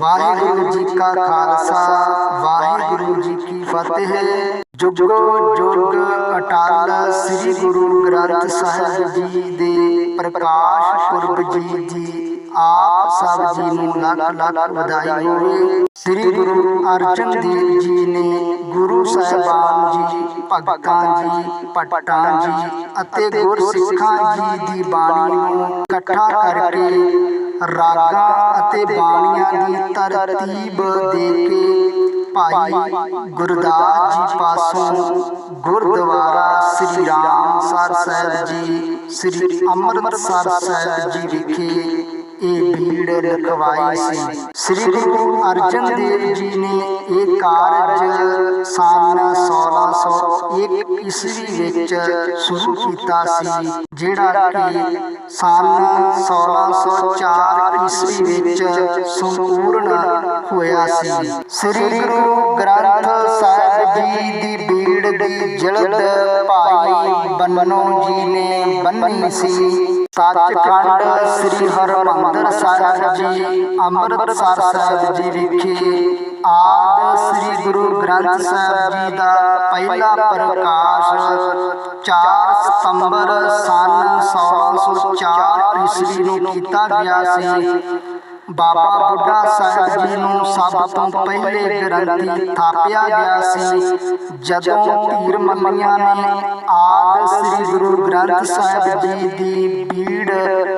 ਵਾਹਿਗੁਰੂ ਜੀ ਕਾ ਖਾਲਸਾ, ਵਾਹਿਗੁਰੂ ਜੀ ਕੀ ਫਤਿਹ। ਜੁਗੋ ਜੁਗ ਅਟਲ ਸ੍ਰੀ ਗੁਰੂ ਗ੍ਰੰਥ ਸਾਹਿਬ ਜੀ ਦੇ ਪ੍ਰਕਾਸ਼ ਪੁਰਬ ਜੀ ਦੀ ਆਪ ਸਭ ਜੀ ਨੂੰ ਲੱਖ ਲੱਖ ਵਧਾਈ ਹੋਵੇ। ਸ੍ਰੀ ਗੁਰੂ ਅਰਜਨ ਦੇਵ ਜੀ ਨੇ ਗੁਰੂ ਸਾਹਿਬਾਨ ਜੀ, ਭਗਤਾਂ ਜੀ ਪਟਾਂ ਜੀ ਅਤੇ ਗੁਰਸਿੱਖਾਂ ਜੀ ਦੀ ਬਾਣੀ ਨੂੰ ਇਕੱਠਾ ਕਰਕੇ ਰਾਗਾਂ ਅਤੇ ਬਾਣੀਆਂ ਦੀ ਤਰਤੀਬ ਦੇ ਕੇ ਭਾਈ ਗੁਰਦਾਸ ਜੀ ਪਾਸੋਂ ਗੁਰਦੁਆਰਾ ਸ੍ਰੀ ਰਾਮਸਰ ਸਾਹਿਬ ਜੀ ਸ੍ਰੀ ਅੰਮ੍ਰਿਤਸਰ ਸਾਹਿਬ ਜੀ ਵਿਖੇ ਇਹ ਭੀੜ ਲਖਵਾਈ ਸੀ। ਸ੍ਰੀ ਗੁਰੂ ਅਰਜਨ ਦੇਵ ਜੀ ਨੇ ਇਹ ਕਾਰਜ ਸਨ 1601 ਈਸਵੀ ਵਿੱਚ ਸ਼ੁਰੂ ਕੀਤਾ ਸੀ, ਜਿਹੜਾ ਕਿ ਸਨ 1604 ਈਸਵੀ ਵਿੱਚ ਸੰਪੂਰਨ ਹੋਇਆ ਸੀ। ਸ੍ਰੀ ਗੁਰੂ ਗ੍ਰੰਥ ਸਾਹਿਬ ਜੀ ਦੀ ਬੀੜ ਦੀ ਜਲਦ ਭਾਈ ਬੰਨੋ ਜੀ ਨੇ ਬੰਨੀ ਸੀ। ਸੱਚਖੰਡ ਸ੍ਰੀ ਹਰਿਮੰਦਰ ਸਾਹਿਬ ਜੀ ਅੰਮ੍ਰਿਤਸਰ ਸਾਹਿਬ ਜੀ ਵਿਖੇ ਆਦ ਸ੍ਰੀ ਗੁਰੂ ਗ੍ਰੰਥ ਸਾਹਿਬ ਜੀ ਦਾ ਪਹਿਲਾ ਪ੍ਰਕਾਸ਼ 4 ਸਤੰਬਰ ਸਨ 1604 ਈਸਵੀ ਨੂੰ ਕੀਤਾ ਗਿਆ ਸੀ। ਬਾਬਾ ਬੁੱਢਾ ਸਾਹਿਬ ਜੀ ਨੂੰ ਸਭ ਤੋਂ ਪਹਿਲੇ ਗ੍ਰੰਥੀ ਥਾਪਿਆ ਗਿਆ ਸੀ। ਜਦੋਂ ਧੀਰ ਮੱਲੀਆਂ ਨੇ ਆਦ ਸ੍ਰੀ ਗੁਰੂ ਗ੍ਰੰਥ ਸਾਹਿਬ ਜੀ ਦੀ ਬੀੜ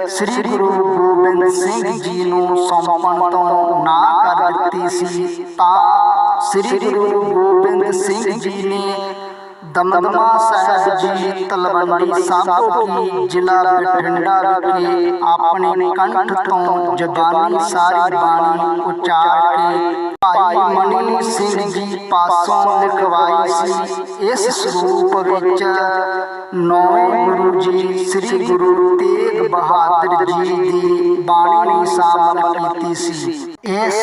ਸ੍ਰੀ ਗੁਰੂ ਗੋਬਿੰਦ ਸਿੰਘ ਜੀ ਨੂੰ ਸੌਂਪਣ ਤੋਂ ਨਾ ਕਰ ਦਿੱਤੀ ਸੀ, ਤਾਂ ਸ੍ਰੀ ਗੁਰੂ ਗੋਬਿੰਦ ਸਿੰਘ ਜੀ ਨੇ ਦਮਦਮਾ ਸਾਹਿਬ ਜੀ ਤਲਵੰਡੀ ਸਾਬੋ ਕੀ, ਜ਼ਿਲ੍ਹਾ ਬਠਿੰਡਾ ਵਿਖੇ ਆਪਣੇ ਕੰਠ ਤੋਂ ਜ਼ਬਾਨੀ ਸਾਰੀ ਬਾਣੀ ਉਚਾਰ ਕੇ ਭਾਈ ਮਨੀ ਸਿੰਘ ਜੀ ਪਾਸੋਂ ਲਿਖਵਾਈ ਸੀ। ਇਸ ਸਰੂਪ ਵਿੱਚ ਨੌਵੇਂ ਗੁਰੂ ਜੀ ਸ੍ਰੀ ਗੁਰੂ ਤੇਗ ਬਹਾਦਰ ਜੀ ਦੀ ਬਾਣੀ ਸ਼ਾਮਲ ਕੀਤੀ ਸੀ। ਇਸ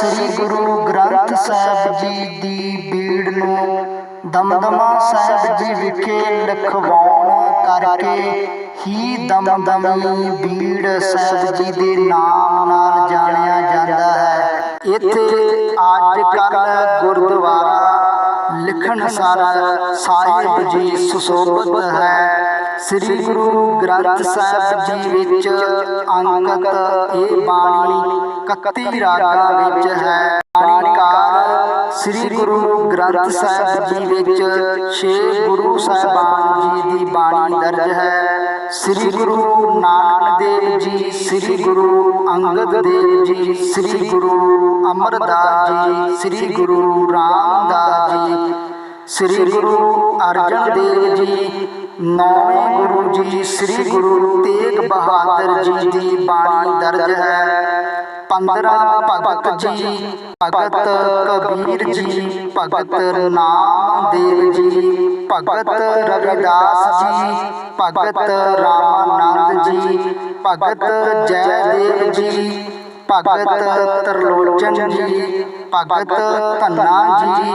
ਸ੍ਰੀ ਗੁਰੂ ਗ੍ਰੰਥ ਸਾਹਿਬ ਜੀ ਦੀ ਬੀੜ ਨੂੰ ਦਮਦਮਾ ਸਾਹਿਬ ਜੀ ਵਿਖੇ ਲਿਖਵਾਉਣ ਕਰਕੇ ਹੀ ਦਮਦਮੀ ਬੀੜ ਸਾਹਿਬ ਜੀ ਦੇ ਨਾਮ ਨਾਲ ਜਾਣਿਆ ਜਾਂਦਾ ਹੈ। ਇੱਥੇ ਅੱਜ ਕੱਲ ਗੁਰਦੁਆਰਾ ਲਿਖਣ ਸਾਰਾ ਸਾਹਿਬ ਜੀ ਸੁਸ਼ੋਭਿਤ ਹੈ। ਸ੍ਰੀ ਗੁਰੂ ਗ੍ਰੰਥ ਸਾਹਿਬ ਜੀ ਵਿੱਚ ਅੰਕਿਤ ਇਹ ਬਾਣੀ 31 ਰਾਗਾਂ ਵਿੱਚ ਹੈ। ਸ੍ਰੀ ਗੁਰੂ ਗ੍ਰੰਥ ਸਾਹਿਬ ਜੀ ਵਿੱਚ ਛੇ ਗੁਰੂ ਸਾਹਿਬਾਨ ਜੀ ਦੀ ਬਾਣੀ ਦਰਜ ਹੈ। ਸ੍ਰੀ ਗੁਰੂ ਨਾਨਕ ਦੇਵ ਜੀ, ਸ੍ਰੀ ਗੁਰੂ ਅੰਗਦ ਦੇਵ ਜੀ, ਸ੍ਰੀ ਗੁਰੂ ਅਮਰਦਾਸ ਜੀ, ਸ੍ਰੀ ਗੁਰੂ ਰਾਮਦਾਸ ਜੀ, ਸ੍ਰੀ ਗੁਰੂ ਅਰਜਨ ਦੇਵ ਜੀ, ਨੌਵੇਂ ਗੁਰੂ ਜੀ, ਸ੍ਰੀ ਗੁਰੂ ਤੇਗ ਬਹਾਦਰ ਜੀ ਦੀ ਬਾਣੀ ਦਰਜ ਹੈ। 15 ਭਗਤ ਜੀ ਭਗਤ ਕਬੀਰ ਜੀ ਭਗਤ ਨਾਮਦੇਵ ਜੀ ਭਗਤ ਰਵਿਦਾਸ ਜੀ ਭਗਤ ਰਾਮਾਨੰਦ ਜੀ ਭਗਤ ਜੈਦੇਵ ਜੀ ਭਗਤ ਤਰਲੋਚਨ ਜੀ ਭਗਤ ਧੰਨਾ ਜੀ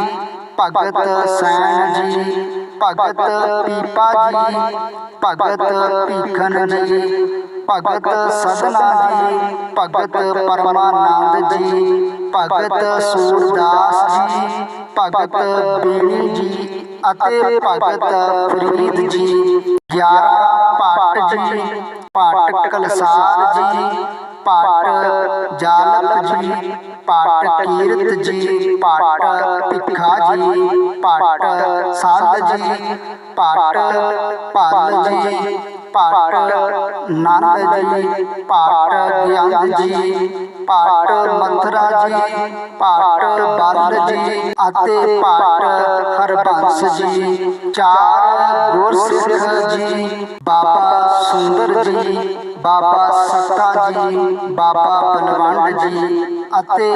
ਭਗਤ ਸੈਨ ਜੀ ਭਗਤ ਪੀਪਾ ਜੀ ਭਗਤ ਭੀਖਨ ਜੀ ਭਗਤ ਸਦਨਾ ਜੀ, ਭਗਤ ਪਰਮਾਨੰਦ ਜੀ, ਭਗਤ ਸੂਰਦਾਸ ਜੀ, ਭਗਤ ਬੇਣੀ ਜੀ ਅਤੇ ਭਗਤ ਫਰੀਦ ਜੀ। 11 ਪਾਟ ਜੀ ਪਾਟ ਕਲਸਾਰ ਜੀ ਪਾਟ ਜਾਲਪ ਜੀ ਪਾਟ ਕੀਰਤ ਜੀ ਪਾਟ ਭਿੱਖਾ ਜੀ ਪਾਟ ਸਾਧ ਜੀ ਪਾਟ ਭਲ ਜੀ ਪਾਟ ਨੰਦ ਜੀ ਪਾਟ ਗਿਆਨ ਜੀ ਪਾਟ ਮਥਰਾ ਜੀ ਪਾਟ ਬਲ ਜੀ ਅਤੇ ਪਾਟ ਹਰਬੰਸ ਜੀ। ਚਾਰ ਗੁਰਸਿੱਖ ਜੀ, ਬਾਬਾ ਸੁੰਦਰ ਜੀ, ਬਾਬਾ ਸੱਤਾ ਜੀ, ਬਾਬਾ ਬਲਵੰਡ ਜੀ ਅਤੇ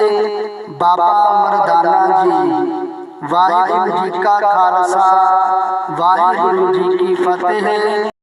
ਬਾਬਾ ਮਰਦਾਨਾ ਜੀ। ਵਾਹਿਗੁਰੂ ਜੀ ਕਾ ਖਾਲਸਾ, ਵਾਹਿਗੁਰੂ ਜੀ ਕੀ ਫਤਿਹ।